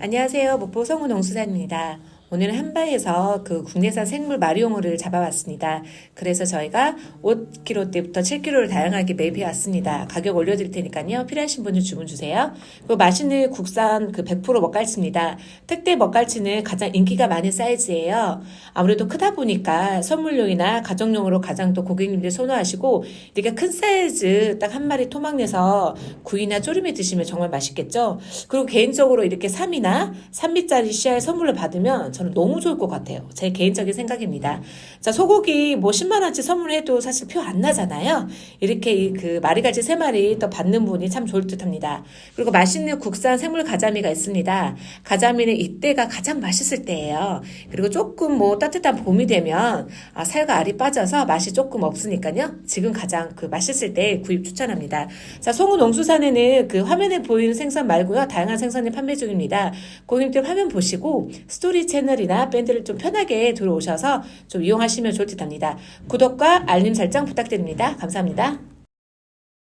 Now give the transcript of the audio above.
안녕하세요. 목포 성우 농수산입니다. 오늘은 한바에서 그 국내산 생물 마리용어를 잡아왔습니다. 그래서 저희가 5kg 때부터 7kg를 다양하게 매입해 왔습니다. 가격 올려드릴 테니까요. 필요하신 분은 주문 주세요. 그리고 맛있는 국산 그 100% 먹갈치입니다. 특대 먹갈치는 가장 인기가 많은 사이즈예요. 아무래도 크다 보니까 선물용이나 가정용으로 가장 또 고객님들이 선호하시고 이렇게 큰 사이즈 딱 한 마리 토막 내서 구이나 조림에 드시면 정말 맛있겠죠. 그리고 개인적으로 이렇게 3이나 3미짜리 씨알 선물로 받으면 저는 너무 좋을 것 같아요. 제 개인적인 생각입니다. 자, 소고기 뭐 10만원치 선물해도 사실 표 안 나잖아요. 이렇게 이그 마리갈치 3마리 또 받는 분이 참 좋을 듯 합니다. 그리고 맛있는 국산 생물 가자미가 있습니다. 가자미는 이때가 가장 맛있을 때예요. 그리고 조금 뭐 따뜻한 봄이 되면 아, 살과 알이 빠져서 맛이 조금 없으니까요. 지금 가장 그 맛있을 때 구입 추천합니다. 자, 송우 농수산에는 그 화면에 보이는 생선 말고요. 다양한 생선을 판매 중입니다. 고객님들 화면 보시고 스토리 채널이나 밴드를 좀 편하게 들어오셔서 좀 이용하시면 좋을 듯 합니다. 구독과 알림 설정 부탁드립니다. 감사합니다.